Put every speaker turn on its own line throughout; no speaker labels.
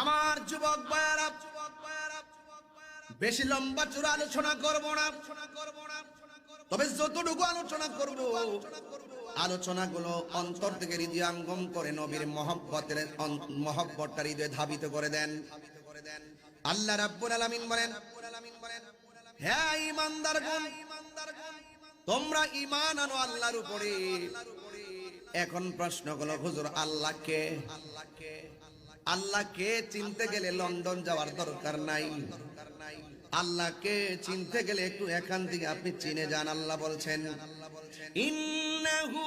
আমার যুবক বেশি লম্বা চূড়া আলোচনা করব না। তবে যতটুকু আলোচনা করব আলোচনা গুলো অন্তর থেকে হৃদয়াঙ্গম করে নবীর মহব্বতের মহব্বতটা হৃদয়ে ধাবিত করে দেন। আল্লাহ রাব্বুল আলামিন বলেন হ্যাঁ ইমানদার গুণ, তোমরা ইমান আনো আল্লাহর উপরে। এখন প্রশ্ন হলো হুজুর আল্লাহকে আল্লাহকে চিনতে গেলে লন্ডন যাওয়ার দরকার নাই। আল্লাহকে চিনতে গেলে একটু এখান থেকে আপনি চিনে যান, আল্লাহ বলছেন, ইন্নাহু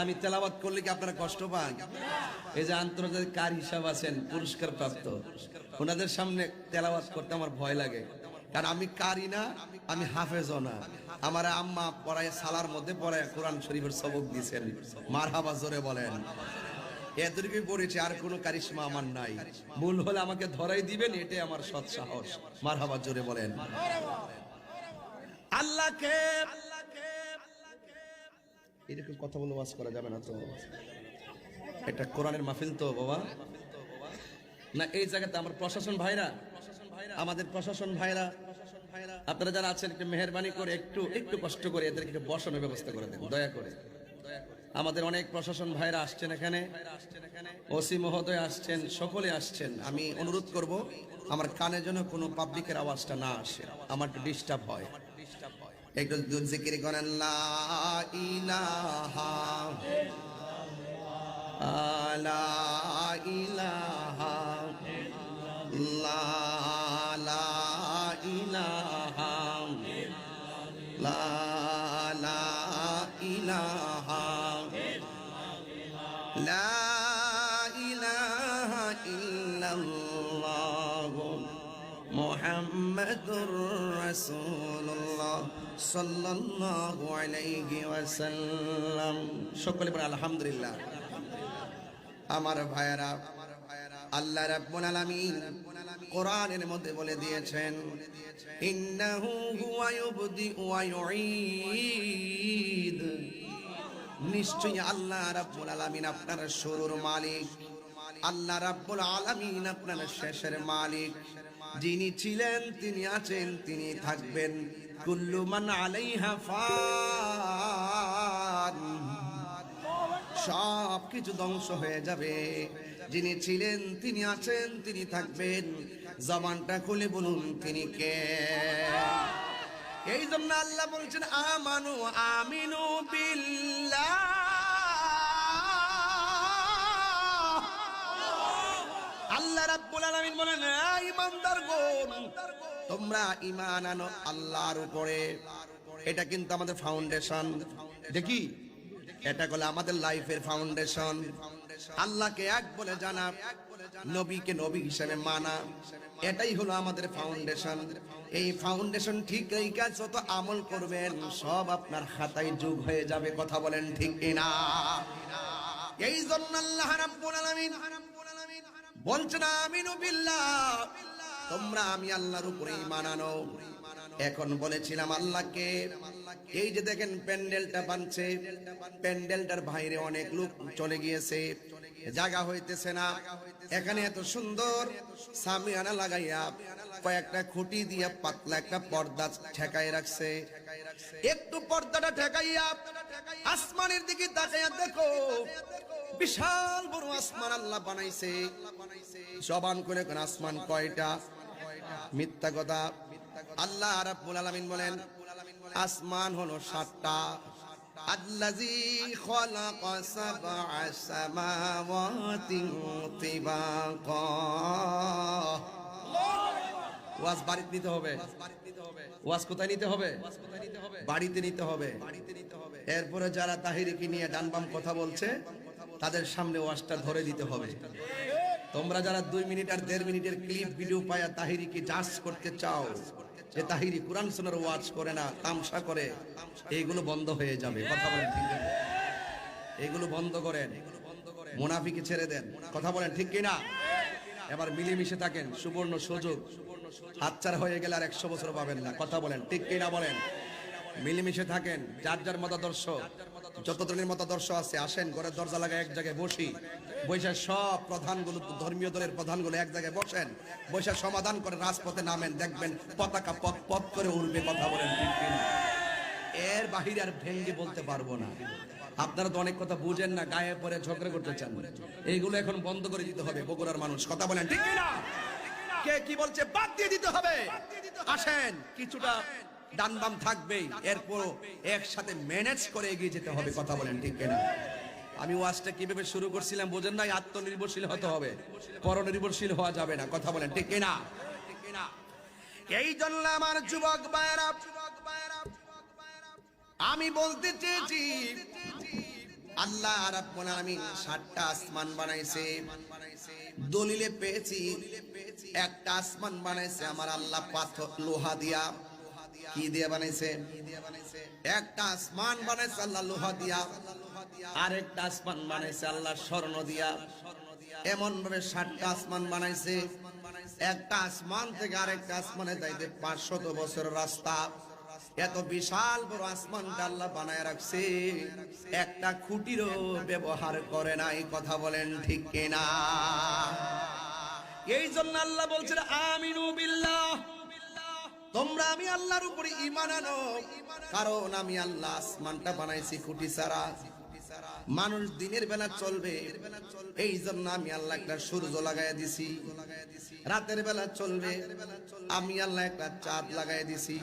আমি তেলাবাত করলে কি আপনারা কষ্ট পান? এই যে আন্তর্জাতিক কার হিসাব আছেন, পুরস্কার প্রাপ্ত। ওনাদের সামনে তেলাবাত করতে আমার ভয় লাগে। কারণ আমি কারি না, আমি হাফেজও না। আমার আম্মা পড়ায়, সালার মধ্যে পড়ায় কোরআন শরীফের সবক দিয়েছেন। মার হাবা জোরে বলেন। এতটুকুই পড়েছি, আর কোনো কারিশমা আমার নাই। মূল হলে আমাকে ধরাই দিবেন, এটাই আমার সৎ সাহস। মার হাবা জোরে বলেন। আল্লাহকে এরকম কথা বলে ওয়াজ করা যাবে না তো? এটা কোরআনের মাহফিল তো বাবা। না, এই জায়গাতে আমার প্রশাসন ভাইরা, আমাদের প্রশাসন ভাইরা, আপনারা যারা আছেন, একটু মেহরবানি করে একটু একটু কষ্ট করে এদেরকে একটু বসানোর ব্যবস্থা করে দেন, দয়া করে। আমাদের অনেক প্রশাসন ভাইরা আসছেন এখানে। ওসি মহোদয় আসছেন, সকলে আসছেন। আমি অনুরোধ করব, আমার কানে যেন কোনো পাবলিকের আওয়াজটা না আসে, আমার ডিস্টার্ব হয়। একটু দুধ জিকির করেন লা ইলাহা লা ইলাহা লা লা ইলাহা লা লা সাল্লাল্লাহু আলাইহি সকলে বলে আলহামদুলিল্লাহ। আমার ভাইয়েরা, আল্লাহ রাব্বুল আলামিন কোরআনের মধ্যে বলে দিয়েছেন, ইন্নাহু হুয়া ইউবদি নিশ্চয়ই আল্লাহ রাব্বুল আলামিন আপনার শুরুর মালিক। আল্লাহ রাব্বুল আলামিন আপনার শেষের মালিক। যিনি ছিলেন, তিনি আছেন, তিনি থাকবেন। কুল্লু মান আলাইহা ফান। সব কিছু ধ্বংস হয়ে যাবে। যিনি ছিলেন, তিনি আছেন, তিনি থাকবেন। জবানটা খুলে বলুন, তিনি কে? এই জন্য আল্লাহ বলছেন, আমানু আমিনু বিল্লাহ। আল্লাহ রাব্বুল আলামিন বলেন ইমানদার তোমরা আনো আল্লাহর উপরে। এটা কিন্তু আমাদের ফাউন্ডেশন দেখি, এটা আমাদের লাইফের ফাউন্ডেশন আল্লাহকে এক বলে জানা, নবীকে নবী হিসেবে মানা, এটাই হলো আমাদের ফাউন্ডেশন এই ফাউন্ডেশন ঠিক এই কাজ যত আমল করবেন, সব আপনার খাতায় যোগ হয়ে যাবে, কথা বলেন ঠিক কিনা? এই জন্য আল্লাহ রাব্বুল বলছেন আমিনু বিল্লাহ। তোমরা আমি আল্লাহর উপরে ঈমান আনো। এখন বলেছিলাম আল্লাহকে। এই যে দেখেন প্যান্ডেলটা বানছে। প্যান্ডেলটার বাইরে অনেক লোক চলে গিয়েছে। জায়গা হইতেছে না। এখানে এত সুন্দর সামিয়ানা লাগাইয়া কয়েকটা খুঁটি দিয়া পাতলা একটা পর্দা ঠেকাই রাখছে। একটু পর্দাটা ঠেকাইয়া আসমানের দিকে তাকাইয়া দেখো। বিশাল বড় আসমান আল্লাহ বানাইছে। জবান করে কোন আসমান কয়টা? মিথ্যা কথা। আল্লাহ রাব্বুল আলামিন বলেন, আসমান হলো সাতটা। ওয়াজ বাড়িতে নিতে হবে। ওয়াজ কোথায় নিতে হবে? বাড়িতে নিতে হবে। এরপরে যারা তাহিরিকে নিয়ে ডানবাম কথা বলছে তাদের সামনে ওয়াজটা ধরে দিতে হবে। তোমরা যারা দুই মিনিট আর দেড় মিনিটের ক্লিপ ভিডিও পায়া তাহিরিকে জাজ করতে চাও, যে তাহিরি কোরআন শোনার ওয়াজ করে না, তামসা করে, এইগুলো বন্ধ হয়ে যাবে। কথা বলেন ঠিক? এগুলো বন্ধ করেন। মুনাফিকে ছেড়ে দেন। কথা বলেন ঠিক কিনা? এবার মিলেমিশে থাকেন, সুবর্ণ সুযোগ। হাতছাড়া হয়ে গেলে আর একশো বছর পাবেন না। কথা বলেন ঠিক কিনা বলেন? মিলেমিশে থাকেন, যার যার মতাদর্শ। যত ধরনের মতাদর্শ আছে, আসেন, ঘরের দরজা লাগায় এক জায়গায় বসি। বৈশাখ সব প্রধানগুলো, ধর্মীয় দলের প্রধানগুলো এক জায়গায় বসেন। বৈশাখ সমাধান করে রাজপথে নামেন। দেখবেন পতাকা পথ পথ করে উড়বে কথা বলেন এর বাহিরে আর ভেঙ্গে বলতে পারব না। আপনারা তো অনেক কথা বুঝেন না, গায়ে পরে ঝগড়া করতে চান। এইগুলো এখন বন্ধ করে দিতে হবে, বগুড়ার মানুষ। কথা বলেন ঠিক কে কি বলছে? বাদ দিয়ে দিতে হবে। আসেন, কিছুটা ডান বাম থাকবেই। এরপর একসাথে ম্যানেজ করে এগিয়ে যেতে হবে, কথা বলেন ঠিক কিনা? আমি ওয়াজটা কীভাবে শুরু করছিলাম বোঝেন নাই, আত্মনির্ভরশীল হতে হবে। পরনির্ভরশীল হওয়া যাবে না, কথা বলেন ঠিক কিনা? এই জন্য আমার যুবক ভাইয়েরা, আমি বলতে চেয়েছি, আল্লাহ রাব্বুল আলামিন সাতটা আসমান বানাইছে। দলিলে পেয়েছি, একটা আসমান বানাইছে আমার আল্লাহ পাথর, লোহা দিয়া। কি দিয়ে বানাইছে? একটা আসমান বানাইছে আল্লাহ লোহা দিয়া, আরেকটা আসমান বানাইছে আল্লাহ স্বর্ণ দিয়া। এমন ভাবে সাতটা আসমান বানাইছে। একটা আসমান থেকে আরেকটা আসমানে যাইতে পাঁচশত বছরের রাস্তা। এত বিশাল বড় আসমানটা আল্লাহ বানায় রাখছে। একটা খুঁটিরও ব্যবহার করে না, এই কথা বলেন ঠিক কিনা? এই জন্য আল্লাহ বলছেন, আমিনু বিল্লাহ। তোমরা আমি আল্লাহর উপরে ইমান আনো। কারণ আমি আল্লাহ আসমানটা বানাইছি খুঁটি ছাড়া। মানুষ দিনের বেলা চলবে। এই জন্য আমি আল্লাহ একটা সূর্য লাগাই দিছি। রাতের বেলা চলবে। আমি আল্লাহ একটা চাঁদ লাগাই দিছি।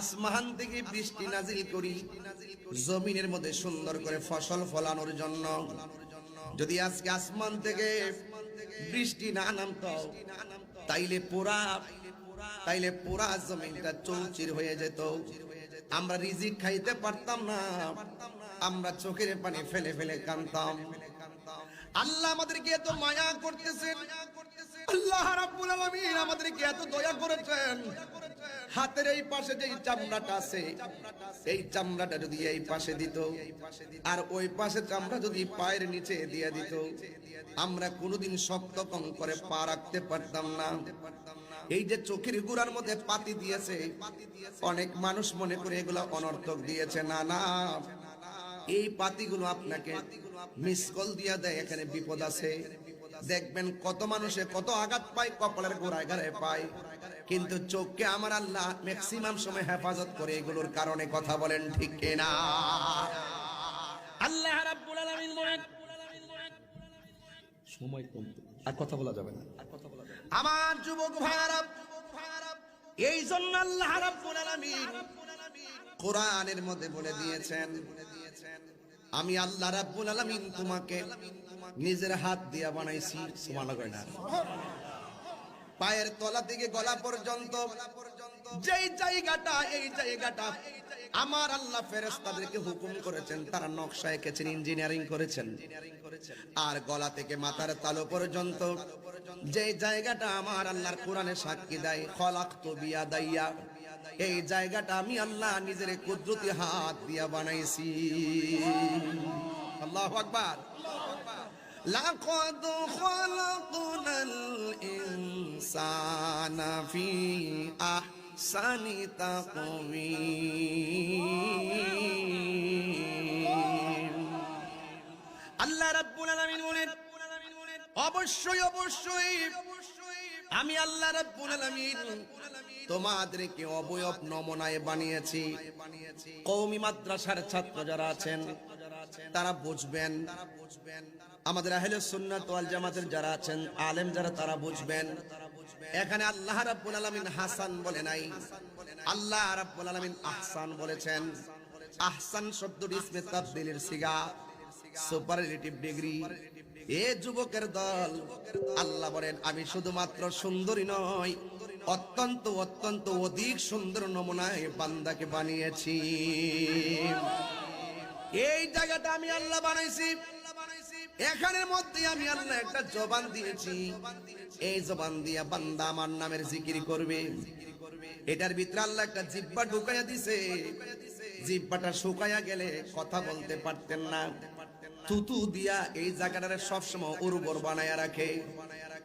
আসমান থেকে বৃষ্টি নাজিল করি। জমিনের মধ্যে সুন্দর করে ফসল ফলানোর জন্য। যদি আজকে আসমান থেকে বৃষ্টি না নামতো, তাইলে পুরা তাইলে পুরা জমিনটা চৌচির হয়ে যেত। আমরা রিজিক খাইতে পারতাম না। আমরা চোখের পানি ফেলে ফেলে কানতাম। আল্লাহ আমাদেরকে এত মায়া করতেছেন। আল্লাহ রাব্বুল আলামিন আমাদেরকে এত দয়া করেছেন। হাতের এই পাশে যে চামড়াটা আছে, এই চামড়াটা যদি এই পাশে দিত, আর ওই পাশে চামড়া যদি পায়ের নিচে দিয়ে দিত, আমরা কোনোদিন শক্ত কম করে পা রাখতে পারতাম না। এই যে চোখের গুড়ার মধ্যে পাতি দিয়েছে, অনেক মানুষ মনে করে এগুলো অনর্থক দিয়েছে। না না, এই পাতিগুলো আপনাকে মিস কল দিয়া দেয়, এখানে বিপদ আছে। দেখবেন কত মানুষে কত আঘাত পায়, কপালের গোড়ায় গাড়ে পায়। কিন্তু চোখকে আমার আল্লাহ ম্যাক্সিমাম সময় হেফাজত করে এগুলোর কারণে কথা বলেন, ঠিক কিনা?
আল্লাহ রাব্বুল আলামিন
সময় কম। আর কথা বলা যাবে না। আমার যুবক ভাইয়ারা এই জন্য আল্লাহ রাব্বুল আলামিন কোরআনের মধ্যে বলে দিয়েছেন, আমি আল্লাহ রাব্বুল আলামিন তোমাকে নিজের হাত দিয়ে বানাইছি, সুবহানাল্লাহ পায়ের তলা থেকে গলা পর্যন্ত যেই জায়গাটা এই জায়গাটা আমার আল্লাহ ফেরেশতাদেরকে হুকুম করেছেন তারা নকশা এঁকেছেন ইঞ্জিনিয়ারিং করেছেন আর গলা থেকে মাথার তালু পর্যন্ত যে জায়গাটা আমার আল্লাহর কোরআনে সাক্ষী দেয় খলাক্তু বিয়াদাইয়া এই জায়গাটা আমি আল্লাহ নিজের কুদরতি হাত দিয়া বানাইছি আল্লাহু আকবার لقد خلقنا الإنسان في أحسن সানি তাকবি আল্লাহ রাব্বুল আলামিন বলেন, অবশ্যই অবশ্যই, আমি আল্লাহ রাব্বুল আলামিন তোমাদেরকে অবয়ব নমনায় বানিয়েছি। কৌমি মাদ্রাসার ছাত্র যারা আছেন, তারা বুঝবেন। আমাদের আহলে সুন্নাত ওয়াল জামাতের যারা আছেন, আলেম যারা, তারা বুঝবেন। এখানে আল্লাহ রাব্বুল আলামিন হাসান বলে নাই। আল্লাহ রাব্বুল আলামিন আহসান বলেছেন। আহসান শব্দটি ইসমে তাবদীলের সিগা, সুপারলেটিভ ডিগ্রি। এ যুবকের দল, আল্লাহ বলেন, আমি শুধুমাত্র সুন্দরী নয় অত্যন্ত অত্যন্ত অধিক সুন্দর নমুনায় বান্দাকে বানিয়েছি। এই জায়গাটা আমি আল্লাহ বানাইছি। এখানের মধ্যে আমি আল্লাহ একটা জবান দিয়েছি। এই জবান দিয়া বান্দা আমার নামের করবে। এটার ভিতরে আল্লাহ একটা জিব্বা ঢুকাইয়া দিছে। জিব্বাটা শুকাইয়া গেলে কথা বলতে পারতেন না। তুতু দিয়া এই জায়গাটারে সবসময় উর্বর বানায়া রাখে।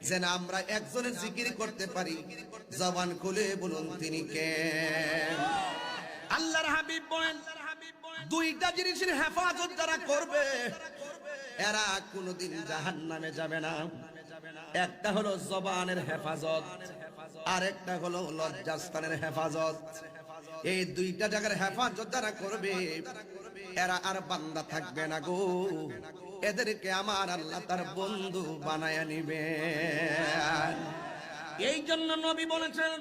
যেন আমরা একজনের জিকির করতে পারি। জবান খুলে বলুন, তিনি কে? আল্লাহর হাবিব দুইটা জিনিসের হেফাজত যারা করবে এরা কোনোদিন জাহান নামে যাবে না। একটা হলো জবানের হেফাজত আর একটা হলো লজ্জাস্থানের হেফাজত। এই দুইটা জায়গার হেফাজত যারা করবে, এরা আর বান্দা থাকবে না গো। এদেরকে আমার আল্লাহ তার বন্ধু বানায় নিবে। এই জন্য নবী বলেছেন,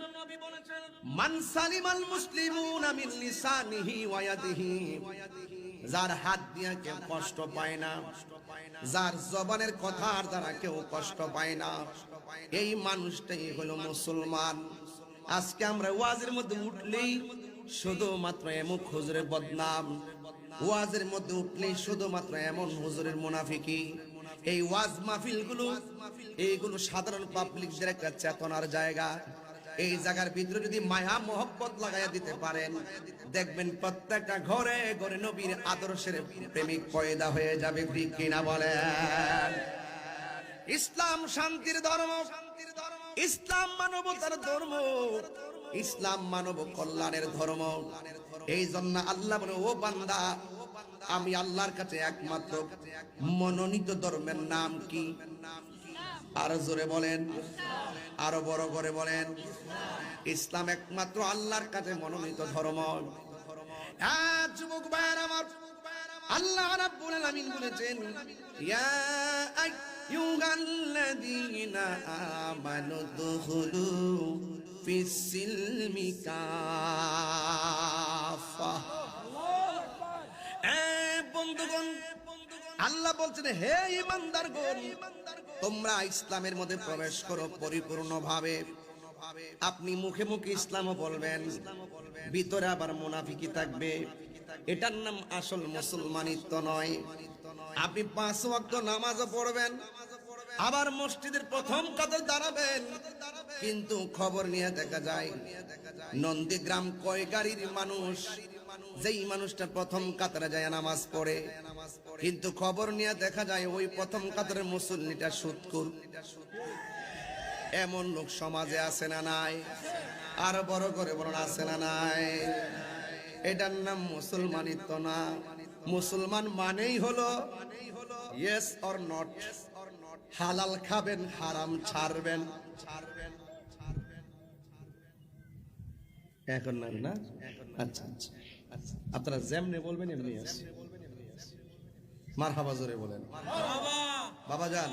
মান সালিমাল মুসলিমুন মিন লিসানিহি ওয়া যার হাত দিয়ে কেউ কষ্ট পায় না। যার জবানের কথার দ্বারা কেউ কষ্ট পায় না। এই মানুষটাই হলো মুসলমান। আজকে আমরা ওয়াজের মধ্যে উঠলেই শুধুমাত্র এমুক হুজুরের বদনাম। ওয়াজের মধ্যে উঠলেই শুধুমাত্র এমন হুজুরের মুনাফিকি। এই ওয়াজ মাহফিলগুলো এইগুলো সাধারণ পাবলিকদের একটা চেতনার জায়গা। এই জায়গার ভিতরে যদি মায়া, মোহব্বত লাগাইয়া দিতে পারেন, দেখবেন প্রত্যেকটা ঘরে ঘরে নবীর আদর্শের প্রেমিক পয়দা হয়ে যাবে, ঠিক কিনা বলেন? ইসলাম শান্তির ধর্ম, ইসলাম মানবতার ধর্ম, ইসলাম মানব কল্যাণের ধর্ম। এই জন্য আল্লাহ বলে, ও বান্দা, আমি আল্লাহর কাছে একমাত্র মনোনীত ধর্মের নাম কি? আরও জোরে বলেন। আরও বড় করে বলেন। ইসলাম একমাত্র আল্লাহর কাছে মনোনীত ধর্ম। হ্যাঁ যুবক ভাইয়ের আমার। আল্লাহ রাব্বুল আলামিন বলেছেন, ইয়া আইয়ুহাল্লাযীনা আমানু দুখুলু ফিস সিলমি কাফা এ বন্ধুগণ আল্লাহ বলছেন, হে ইমানদারগণ তোমরা ইসলামের মধ্যে প্রবেশ করো পরিপূর্ণভাবে। আপনি মুখে মুখে ইসলামও বলবেন, ভিতরে আবার মুনাফিকি থাকবে। এটার নাম আসল মুসলমানিত্ব নয়। আপনি পাঁচ ওয়াক্ত নামাজও পড়বেন, আবার মসজিদের প্রথম কাতার দাঁড়াবেন। কিন্তু খবর নিয়ে দেখা যায়, নন্দীগ্রাম কয় গাড়ির মানুষ, যেই মানুষটা প্রথম কাতারে যায় নামাজ পড়ে। কিন্তু খবর নিয়ে দেখা যায় ওই প্রথম কাতারের মুসল্লিটা সুৎকুর। এমন লোক সমাজে আছে না নাই? আর বড় করে বড় আছে না নাই? এটার নাম মুসলমানিত্ব না। মুসলমান মানেই হলো ইয়েস অর নট হালাল খাবেন, হারাম ছাড়বেন। ছাড়বেন এখন না? আচ্ছা আচ্ছা। আপনারা যেমনে বলবেন, এমনি আছে। মার হাবা জোরে বলেন। বাবা যান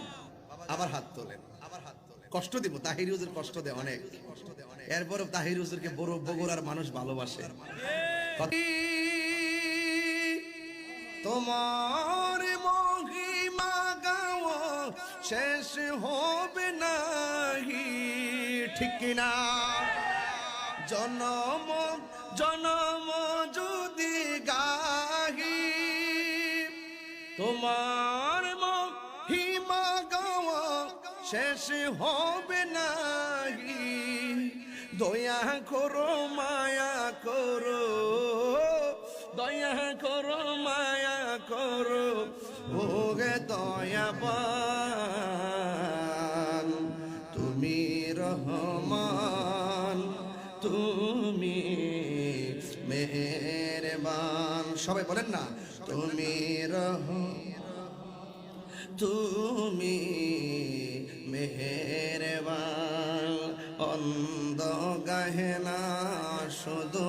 আবার হাত তোলেন। আবার হাত তোলেন কষ্ট দিব তাহির হুজুর কষ্ট দেয় অনেক। এরপর তাহির হুজুরকে বড় বগুড়ার মানুষ ভালোবাসে। তোমার মহিমা গাও শেষ হবে নাহি ঠিক না জনম জনম শেষ হবে নাহি। দয়া করো, মায়া করো। দয়া করো, মায়া করো। ওগে দয়া তুমি রহমান, তুমি মেহেরবান। সবাই বলেন না, তুমি রহ তুমি মেহেরবান, অন্ধ গাহেনা শুধু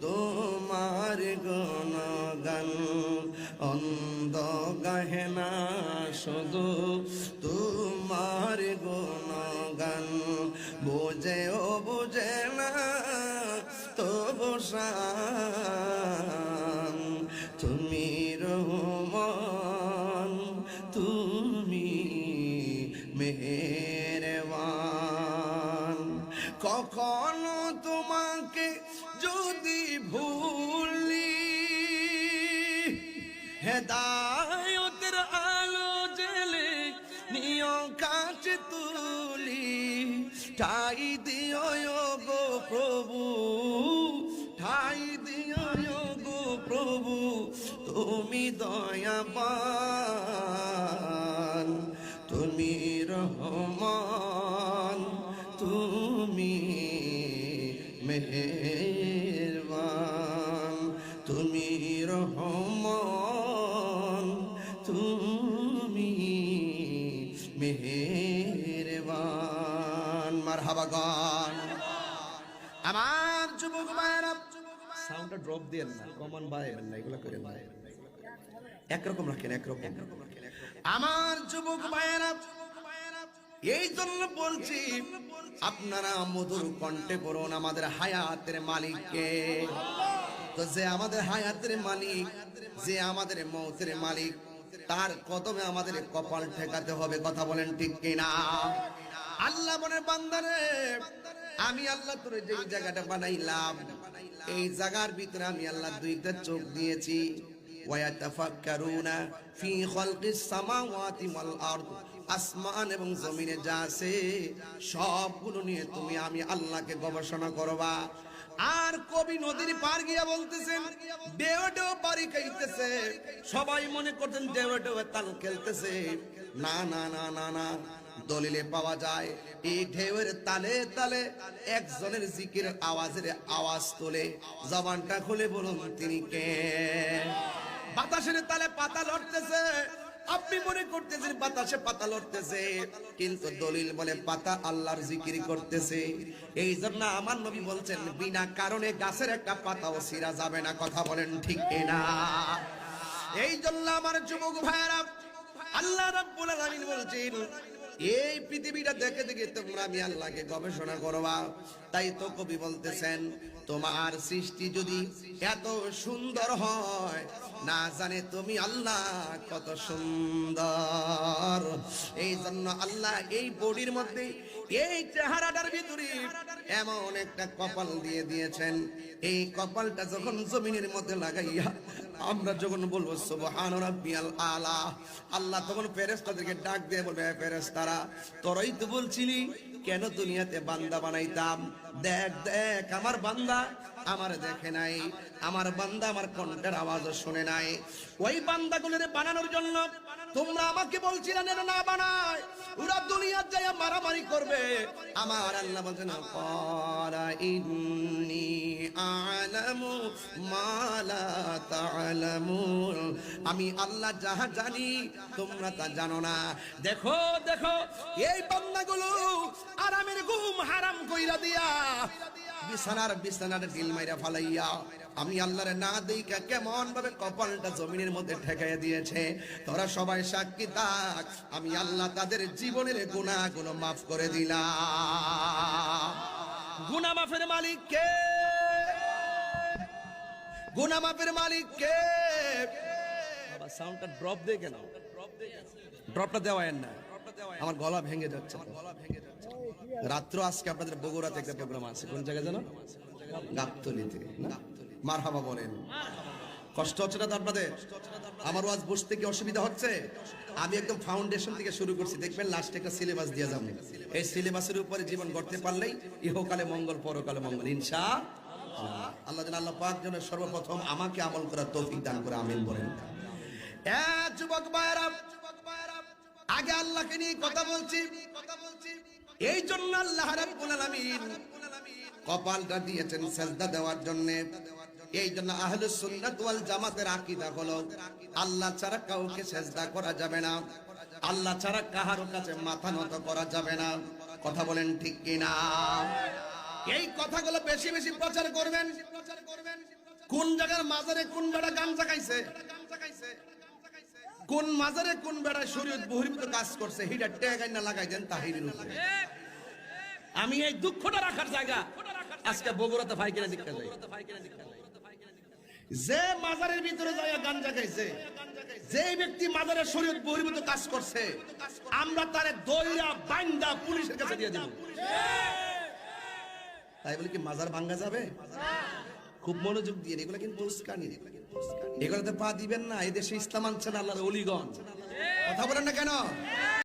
তোমার গুণগান। অন্ধ গাহেনা শুধু তোমার গুণগান। বোঝেও বুঝে না, তবু শান তুমি দয়াবান, তুমি রহমান, তুমি মেহেরবান, তুমি রহমান, তুমি মেহেরবান। মারহাবা গান। আমার যুবক ভাইয়েরা সাউন্ডটা ড্রপ দেন না কমন বাইরেন না, এগুলো করে না। একরকম রাখেন একরকম আমার যুবক ভাইয়েরা এই জন্য বলছি, আপনারা মধুর কণ্ঠে পড়ুন আমাদের হায়াতের মালিককে। তো যে আমাদের হায়াতের মালিক, যে আমাদের মৌতের মালিক, তার কদমে আমাদের কপাল ঠেকাতে হবে, কথা বলেন ঠিক কিনা? আল্লাহ বলে বান্দারে, আমি আল্লাহ তোর যে জায়গাটা বানাইলাম, এই জায়গার ভিতরে আমি আল্লাহ দুইটা চোখ দিয়েছি। ওয়াতাফাক্কারুনা ফি খালকিস সামাওয়াতি ওয়াল আরদ আসমান এবং জমিনে যা আছে সবগুলো নিয়ে তুমি, আমি আল্লাহকে গবেষণা করবা। আর কবি নদীর পার গিয়া বলতেছেন খাইতেছে। সবাই মনে করতেন ডেও ডেও তাল খেলতেছে। না না না না না, দলিলে পাওয়া যায়। এই ঢেউয়ের তালে তালে একজনের জিকির আওয়াজের আওয়াজ তোলে। জবানটা খুলে বলুন, তিনি কে? বাতাসের তালে পাতা লড়তেছে। আপনি মনে করতেছেন বাতাসে পাতা লড়তেছে, কিন্তু দলিল বলে পাতা আল্লাহর জিকির করতেছে। এই জন্য আমার নবী বলছেন, বিনা কারণে গাছের একটা পাতাও সিরা যাবে না, কথা বলেন ঠিক না এই জন্য আমার যুবক ভাইয়েরা, আল্লাহ রাব্বুল আলামিন বলছেন এই পৃথিবীটা দেখে দেখে তোমরা আমি আল্লাহকে গবেষণা করবা। তাই তো কবি বলতেছেন, তোমার সৃষ্টি যদি এত সুন্দর হয়, না জানে তুমি আল্লাহ কত সুন্দর। এই জন্য আল্লাহ এই বডির মধ্যে এই চেহারাটার ভিতরে এমন একটা কপাল দিয়ে দিয়েছেন। এই কপালটা যখন জমিনের মধ্যে লাগাইয়া আমরা যখন বলব, সুবহান রাব্বিয়াল আলা আল্লাহ তখন ফেরেশতাদেরকে ডাক দিয়ে বলবে ফেরেশতারা, তোরাই তো বলছিলি কেন দুনিয়াতে বান্দা বানাইতাম? দেখ দেখ, আমার বান্দা আমার দেখে নাই, আমার বান্দা আমার কণ্ঠের আওয়াজও শুনে নাই। ওই বান্দাগুলোরে বানানোর জন্য তোমরা আমাকে বলছিলে, না বানায়। ওরা দুনিয়ার যায় মারামারি করবে। আমার আল্লাহ inni a'lamu ma la ta'lamun আমি আল্লাহ যাহা জানি, তোমরা তা জানো না। দেখো দেখো, এই বান্দাগুলো আরামের ঘুম হারাম কইরা দিয়া বিছানার বিছানার ডিল মাইরা ফালাইয়া আমি আল্লাহরে না দেইকা কেমন ভাবে কপালটা জমিনের মধ্যে ঠেকাইয়া দিয়েছে? তোরা সবাই সাক্ষী থাক আমি আল্লাহ তাদের জীবনের গুনাহগুলো মাফ করে দিলাম। গুনাহ মাফের মালিক কে? গুনাহ মাফের মালিক কে? বাবা সাউন্ডটা ড্রপ দে কেন ড্রপটা দেওয়ায়েন না। আমার গলা ভেঙে যাচ্ছে। গলা ভেঙে যাচ্ছে রাত্র আজকে আপনাদের বগুড়াতে একটা প্রোগ্রাম আছে। কোন জায়গায় জানো? গাবতলিতে মার হাবা বলেন। কষ্ট হচ্ছে না তো আপনাদের? আমার ওয়াজ বসতে কি অসুবিধা হচ্ছে? আমি একদম ফাউন্ডেশন থেকে শুরু করছি। দেখবেন লাস্টে একটা সিলেবাস দিয়ে যাব। এই সিলেবাসের উপরে জীবন গড়তে পারলেই ইহকালে মঙ্গল, পরকালে মঙ্গল। ইনশা আল্লাহ আল্লাহ পাক যেন সর্বপ্রথম আমাকে আমল করার তৌফিক দান করে, আমিন বলেন। যুবক ভাইয়েরা, আগে আল্লাহকে নিয়ে কথা বলছি। এই জন্য আল্লাহ রাব্বুল আলামিন কপালটা দিয়েছেন, সেজদা দেওয়ার জন্য। এই জন্য আহলুস সুন্নাত ওয়াল জামাতের আকীদা হলো, আল্লাহ ছাড়া কাউকে সেজদা করা যাবে না। আল্লাহ ছাড়া কাহারো কাছে মাথা নত করা যাবে না। কথা বলেন ঠিক কিনা? এই কথাগুলো বেশি বেশি প্রচার করবেন। কোন জায়গার মাজারে কোন বেড়া গান জাগাইছে কোন মাজারে কোন বেড়ায় শরীয়ত বহির্ভূত কাজ করছে হিটা ট্যাগাই না লাগাই দেন তাহিরের উপরে। আমি এই দুঃখটা রাখার জায়গা। আজকে বগুড়াতে ভাইকেরা দিকটা যাই। যে মাজারের ভিতরে যায় গাঞ্জা খাইছে যে ব্যক্তি মাজারের শরীয়ত বহির্ভূত কাজ করছে, আমরা তারে দইরা বান্দা পুলিশের কাছে দিয়ে দেব। তাই বলে কি মাজার ভাঙ্গা যাবে? খুব মনোযোগ দিয়ে, এগুলো কিন্তু উস্কানি এগুলোতে পা দিবেন না এই দেশে ইসলাম আনছেন আল্লাহর অলিগঞ্জ কথা বলেন না কেন?